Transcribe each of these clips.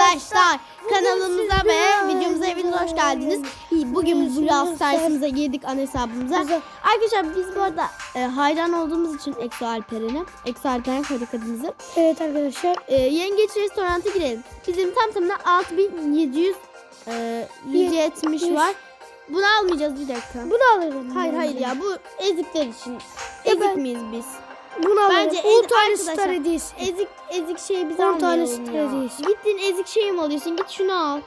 arkadaşlar kanalımıza ve videomuza hepiniz hoş geldiniz. İyi, Bugün Brawl Stars'ımıza girdik ana hesabımıza. Arkadaşlar biz bu arada e, hayran olduğumuz için Exo Alperen'e, Exo Alperen koyduk adımızı. Evet arkadaşlar. E, yengeç restoranta girelim. Bizim tam tamına 6700 e, 170 Yüz. var. Bunu almayacağız bir dakika. Bunu alırım. Hayır hayır ya bu ezikler için. Ezik miyiz biz? Bunu. Bence 10 ez- tane star hediyesi. Ezik ezik şeyi biz On tane almayalım star hediyesi. Gittin ezik şey mi alıyorsun? Git şunu al.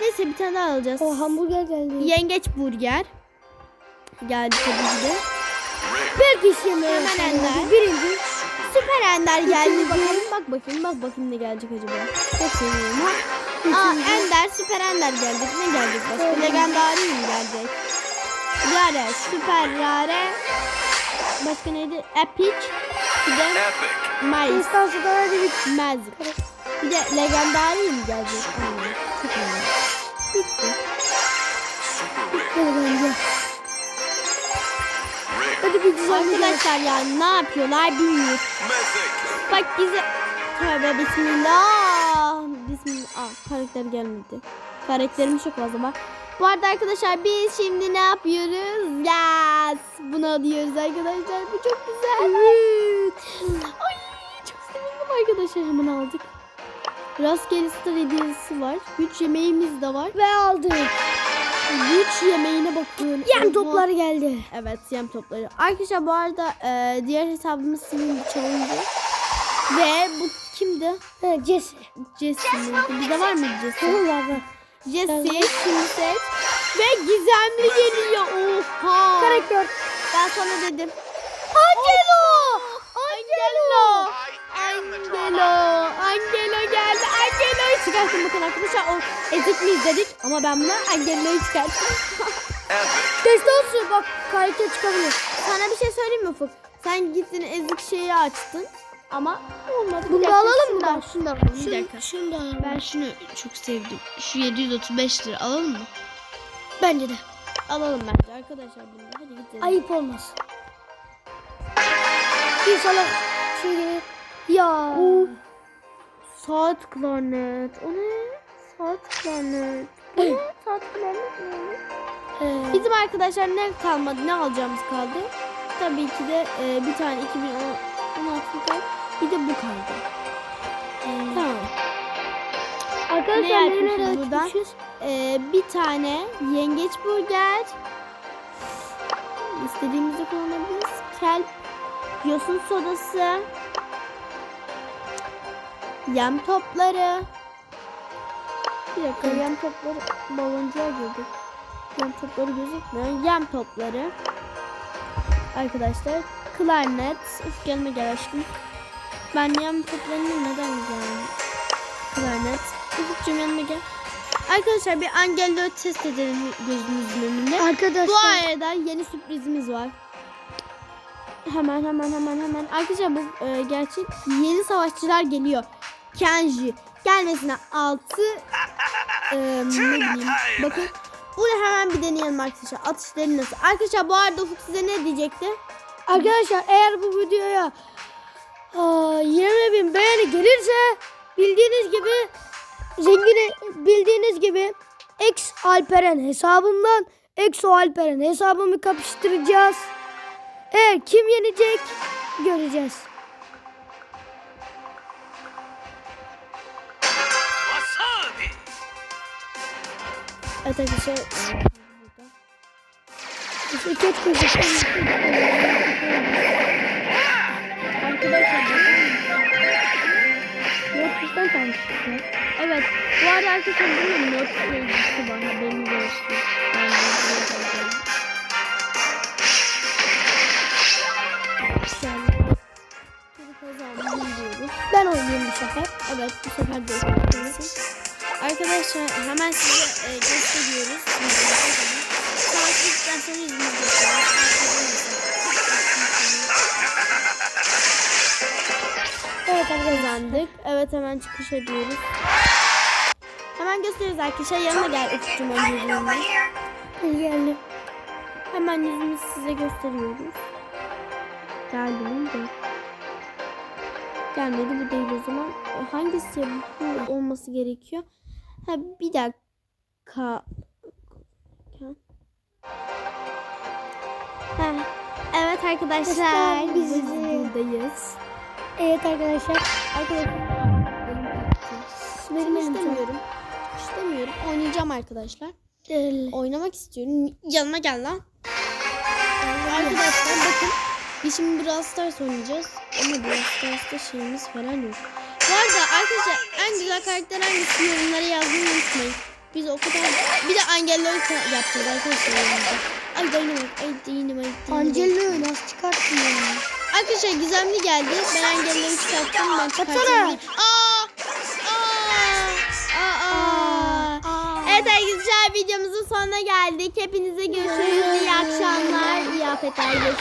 Neyse. Bir tane daha alacağız. O hamburger geldi. Yengeç burger. Geldi tabii ki de. Belki Hemen başladı. Ender. Birinci. Süper Ender geldi. İkinci. Bakalım bak bakayım bak bakayım ne gelecek acaba. Ha. Aa Ender Süper Ender gelecek. Ne gelecek başka? Evet. Legendary mi gelecek? Rare, Süper Rare. Başka neydi? Epic. Bir de Epic. Mice. İnstansı da hadi bir. Magic. Bir de Legendary mi gelecek? Aynen. Çok önemli. Bitti. Rare. Hadi bence. Rare. Hadi bir güzel Arkadaşlar ya ne yapıyorlar bilmiyorum. Mythic. Bak bize tövbe bismillah. Bismillah. Aa, karakter gelmedi. Karakterimiz çok fazla var. Bu arada arkadaşlar biz şimdi ne yapıyoruz? Yes. Bunu alıyoruz arkadaşlar. Bu çok güzel. Ay çok sevindim arkadaşlar. Hemen aldık. Rastgele star hediyesi var. Güç yemeğimiz de var. Ve aldık. Güç yemeğine bakıyorum. Yem topları geldi. Evet yem topları. Arkadaşlar bu arada e, diğer hesabımız Sim'in çalındı. Ve bu kimdi? Ha, Jesse. Jesse'nin. Bizde var mı Jesse? Var var. Jesse, şimdi seç. Gizemli geliyor. Oha. Karakter. Ben sana dedim. Angelo. Angelo. Angelo. Angelo geldi. Angelo'yu çıkarttım bakın arkadaşlar. O ezik miyiz dedik. Ama ben buna Angelo'yu çıkarttım. Test olsun bak karakter çıkabilir. Sana bir şey söyleyeyim mi Ufuk? Sen gittin ezik şeyi açtın. Ama olmadı. Bunu da alalım mı ben? Şunu da alalım. Bir dakika. Şunu da alalım. Ben şunu çok sevdim. Şu 735 lira alalım mı? Bence de. Alalım bence arkadaşlar bunu. Hadi gidelim. Ayıp olmaz. Bir sana şey gelir. Ya. Of. Saat klarnet. O ne? Saat klarnet. Bu ne? Saat klarnet ne? Ee, Bizim arkadaşlar ne kalmadı? Ne alacağımız kaldı? Tabii ki de e, bir tane 2016 kaldı. Bir de bu kaldı. Arkadaşlar yapmışız nereye buradan? açmışız? Ee, bir tane yengeç burger. İstediğimizi kullanabiliriz. Kelp, yosun sodası, yem topları. Bir dakika yem topları baloncuğa girdik. Yem topları gözükmüyor. Yem topları. Arkadaşlar klarnet. Uf gelme gel aşkım. Ben yem toplarını neden yani? Klarnet. Ufukcuğum yanıma gel. Arkadaşlar bir Angelo test edelim gözünüzün önünde. Arkadaşlar. Bu arada yeni sürprizimiz var. Hemen hemen hemen hemen. Arkadaşlar bu e, gerçek yeni savaşçılar geliyor. Kenji gelmesine 6 e, ne bileyim. Bakın bunu hemen bir deneyelim arkadaşlar. Atışları nasıl? Arkadaşlar bu arada Ufuk size ne diyecekti? Arkadaşlar eğer bu videoya aa, 20 bin beğeni gelirse bildiğiniz gibi zengini bildiğiniz gibi X Alperen hesabımdan Exo Alperen hesabımı kapıştıracağız. Eğer kim yenecek göreceğiz. Evet arkadaşlar. e, İşte geç gözüküyor. Arkadaşlar. Yok bizden kalmıştık ya. Evet. Bu arada arkadaşlar bunun not sevgisi var. Haberiniz olsun. Ben de diyoruz. Ben oynayayım bu sefer. Evet bu sefer de. Arkadaşlar hemen size e, gösteriyoruz. Sonra yüzümüzü gösteriyoruz. Evet. Kazandık. Evet hemen çıkış ediyoruz. Hemen gösteriyoruz arkadaşlar. Yanına gel Ufuk'cum önce yüzüğünü. Geldim. Hemen yüzümüzü size gösteriyoruz. Geldim de. Gelmedi bu değil o zaman. Hangisi bu olması gerekiyor? Ha bir dakika. Ha, evet arkadaşlar biz buradayız. Evet arkadaşlar. Arkadaşlar Benim istemiyorum. İstemiyorum. Oynayacağım arkadaşlar. Değil. Oynamak istiyorum. Yanıma gel lan. Arkadaşlar bakın. Biz şimdi Brawl Stars oynayacağız. Ama Brawl Stars'ta şeyimiz falan yok. Bu arada arkadaşlar en güzel karakter hangisi yorumlara yazmayı unutmayın. Biz o kadar... Bir de Angel'leri yapacağız arkadaşlar. Ay Dynamite, ay Dynamite, Dynamite. Angel'i nasıl çıkarttın ya? Arkadaşlar gizemli geldi. Ben Angel'leri çıkarttım. Ben çıkarttım. Aa! Videomuzun sonuna geldik. Hepinize görüşürüz. İyi akşamlar. iyi afetler. Görüşürüz.